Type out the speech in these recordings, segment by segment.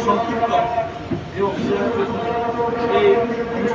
সংক্ষিপ্ত এই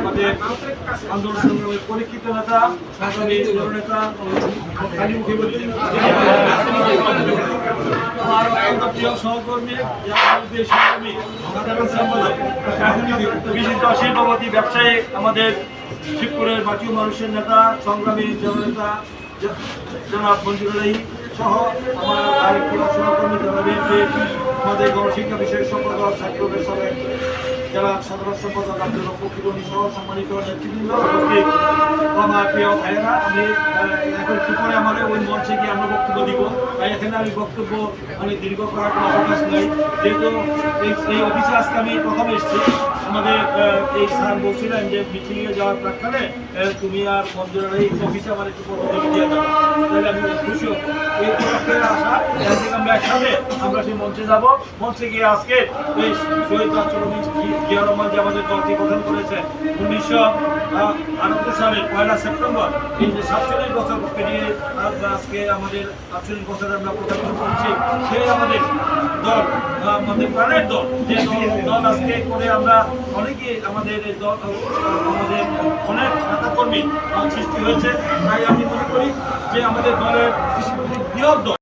আমাদের আন্দোলন নেতা বিশিষ্ট শিল্পপতি, ব্যবসায়ী, আমাদের শিবপুরের বাকীয় মানুষের নেতা, সংগ্রামী জননেতা, জনাব মঞ্জুর আলী সহ আমার আরেক প্রিয় সহকর্মী যারা বিএনপি আমাদের গণশিক্ষা বিষয়ক সম্পাদক, ছাত্র বেসরকারি জেলা সাধারণ সম্পাদক আব্দুল সহ সম্মানিত নেতৃবৃন্দ আমার প্রিয় ভাইয়েরা, আমি এখন কি করে আমাদের ওই মঞ্চে গিয়ে আমরা বক্তব্য দিব? তাই এখানে আমি বক্তব্য মানে দীর্ঘ করার কোনো অবকাশ নেই। যেহেতু এই অফিসে আজকে আমি প্রথম এসেছি। আমাদের এই স্যার বলছিলেন যে মিটিংয়ে যাওয়ার প্রাক্কালে তুমি আর মঞ্জুরের এই অফিসে আমার একটু পরামর্শ দিয়ে যাব তাহলে আমি খুশি হব। এই আসা আমরা একসাথে, আমরা সেই মঞ্চে যাব। মঞ্চে গিয়ে আজকে এই শহীদ রাষ্ট্রপতি জিয়া রহমান যে আমাদের দলটি গঠন করেছে, উনিশশো আটাত্তর সালের পয়লা সেপ্টেম্বর, এই যে সাতচল্লিশ বছর পেরিয়ে আজকে আমাদের আটচল্লিশ বছর আমরা প্রদান করছি, সেই আমাদের দল আমাদের প্রাণের দল, যে দল আজকে করে আমরা অনেকে আমাদের দল আমাদের অনেক নেতা কর্মী সৃষ্টি হয়েছে। তাই আমি মনে করি যে আমাদের দলের বৃহৎ দল।